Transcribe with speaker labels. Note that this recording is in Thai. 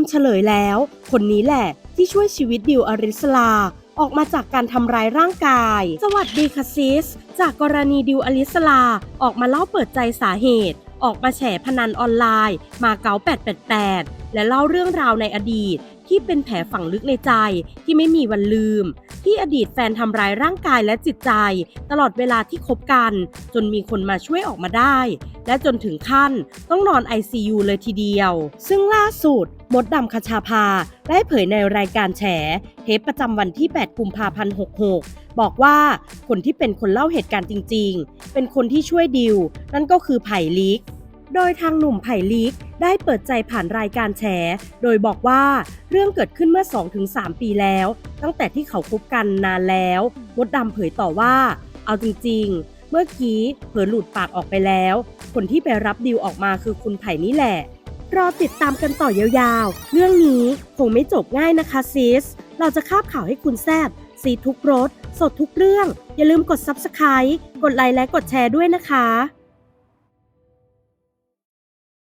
Speaker 1: ำเฉลยแล้ว คนนี้แหละที่ช่วยชีวิตดิวอริสลา ออกมาจากการทำร้ายร่างกาย สวัสดีค่ะซิส จากกรณีดิวอลิสลา ออกมาเล่าเปิดใจสาเหตุ ออกมาแฉพนันออนไลน์มาเก๊า888 และเล่าเรื่องราวในอดีตที่เป็นแผลฝังลึกในใจที่ไม่มีวันลืม ที่อดีตแฟนทำร้ายร่างกายและจิตใจ ตลอดเวลาที่คบกัน จนมีคนมาช่วยออกมาได้ และจนถึงขั้นต้องนอน ICU เลยทีเดียว ซึ่งล่าสุดมดดำคชาภาได้เผยในรายการแฉ เทปประจำวันที่ 8 กุมภาพันธ์ 66 บอกว่าคนที่เป็นคนเล่าเหตุการณ์จริง ๆ เป็นคนที่ช่วยดิว นั่นก็คือไผ่ลิก โดยทางหนุ่มไผ่ลิกได้เปิดใจผ่านรายการแฉ โดยบอกว่าเรื่องเกิดขึ้นเมื่อ 2-3 ปีแล้ว ตั้งแต่ที่เขาคบกันนานแล้วมดดำเผยต่อว่า เอาจริงๆ เมื่อกี้เผลอหลุดปากออกไปแล้ว คนที่ไปรับดิวออกมาคือคุณไผ่นี่แหละ รอติดตามกันต่อยาวๆ เรื่องนี้คงไม่จบง่ายนะคะซิส เราจะคาบข่าวให้คุณแซบซีทุกรสสดทุกเรื่อง อย่าลืมกด Subscribe กดไลค์และกดแชร์ด้วยนะคะ